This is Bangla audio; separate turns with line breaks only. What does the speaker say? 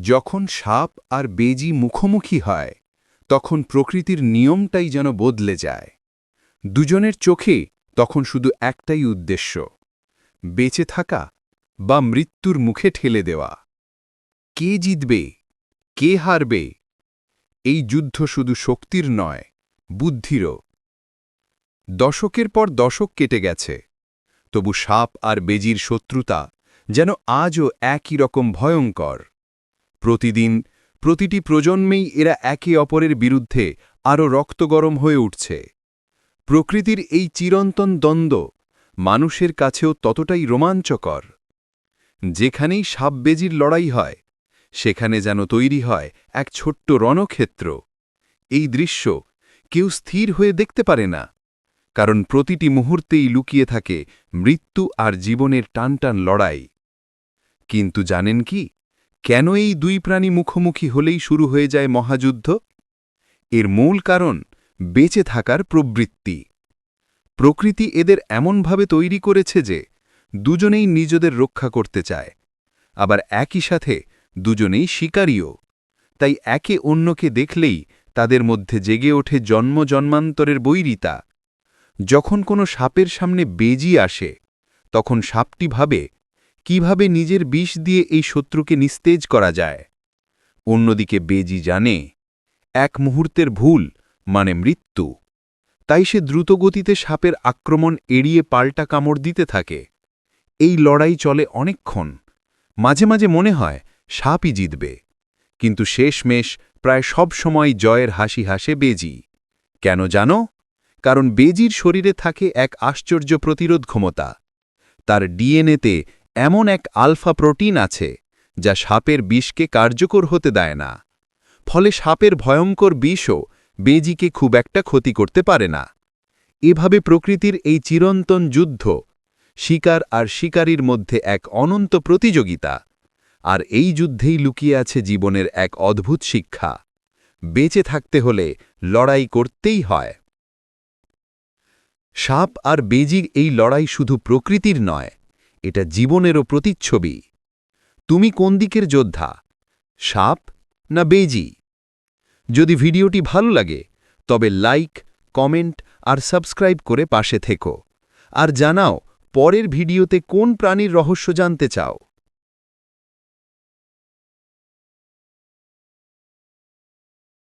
যখন সাপ আর বেজি মুখোমুখি হয়, তখন প্রকৃতির নিয়মটাই যেন বদলে যায়। দুজনের চোখে তখন শুধু একটাই উদ্দেশ্য, বেঁচে থাকা বা মৃত্যুর মুখে ঠেলে দেওয়া। কে জিতবে? কে হারবে? এই যুদ্ধ শুধু শক্তির নয়, বুদ্ধিরও। দশকের পর দশক কেটে গেছে, তবু সাপ আর বেজির শত্রুতা যেন আজও একই রকম ভয়ঙ্কর। প্রতিদিন প্রতিটি প্রজন্মেই এরা একে অপরের বিরুদ্ধে আরও রক্তগরম হয়ে উঠছে। প্রকৃতির এই চিরন্তন দ্বন্দ্ব মানুষের কাছেও ততটাই রোমাঞ্চকর। যেখানেই সাপবেজির লড়াই হয়, সেখানে যেন তৈরি হয় এক ছোট্ট রণক্ষেত্র। এই দৃশ্য কেউ স্থির হয়ে দেখতে পারে না, কারণ প্রতিটি মুহূর্তেই লুকিয়ে থাকে মৃত্যু আর জীবনের টানটান লড়াই। কিন্তু জানেন কি? কেন এই দুই প্রাণী মুখোমুখি হলেই শুরু হয়ে যায় মহাযুদ্ধ? এর মূল কারণ বেঁচে থাকার প্রবৃত্তি। প্রকৃতি এদের এমনভাবে তৈরি করেছে যে, দুজনেই নিজেদের রক্ষা করতে চায়, আবার একই সাথে দুজনেই শিকারীও। তাই একে অন্যকে দেখলেই তাদের মধ্যে জেগে ওঠে জন্ম জন্মান্তরের বৈরিতা। যখন কোনো সাপের সামনে বেজি আসে, তখন সাপটি ভাবে কীভাবে নিজের বিষ দিয়ে এই শত্রুকে নিস্তেজ করা যায়? অন্যদিকে বেজি জানে, এক মুহূর্তের ভুল মানে মৃত্যু। তাই সে দ্রুতগতিতে সাপের আক্রমণ এড়িয়ে পাল্টা কামড় দিতে থাকে। এই লড়াই চলে অনেকক্ষণ। মাঝে মাঝে মনে হয় সাপই জিতবে। কিন্তু শেষমেশ প্রায় সব সময় জয়ের হাসি হাসে বেজি। কেন জানো? কারণ বেজির শরীরে থাকে এক আশ্চর্য প্রতিরোধ ক্ষমতা। তার ডিএনএতে এমন এক আলফা প্রোটিন আছে, যা সাপের বিষকে কার্যকর হতে দেয় না। ফলে সাপের ভয়ঙ্কর বিষও বেজিকে খুব একটা ক্ষতি করতে পারে না। এভাবে প্রকৃতির এই চিরন্তন যুদ্ধ, শিকার আর শিকারীর মধ্যে এক অনন্ত প্রতিযোগিতা, আর এই যুদ্ধেই লুকিয়ে আছে জীবনের এক অদ্ভুত শিক্ষা। বেঁচে থাকতে হলে লড়াই করতেই হয়। সাপ আর বেজির এই লড়াই শুধু প্রকৃতির নয় এটা জীবনেরও প্রতিচ্ছবি। তুমি কোন দিকের যোদ্ধা? সাপ না বেজি? যদি ভিডিওটি ভালো লাগে, তবে লাইক, কমেন্ট আর সাবস্ক্রাইব করে পাশে থেকো। আর জানাও, পরের ভিডিওতে কোন প্রাণীর রহস্য জানতে চাও।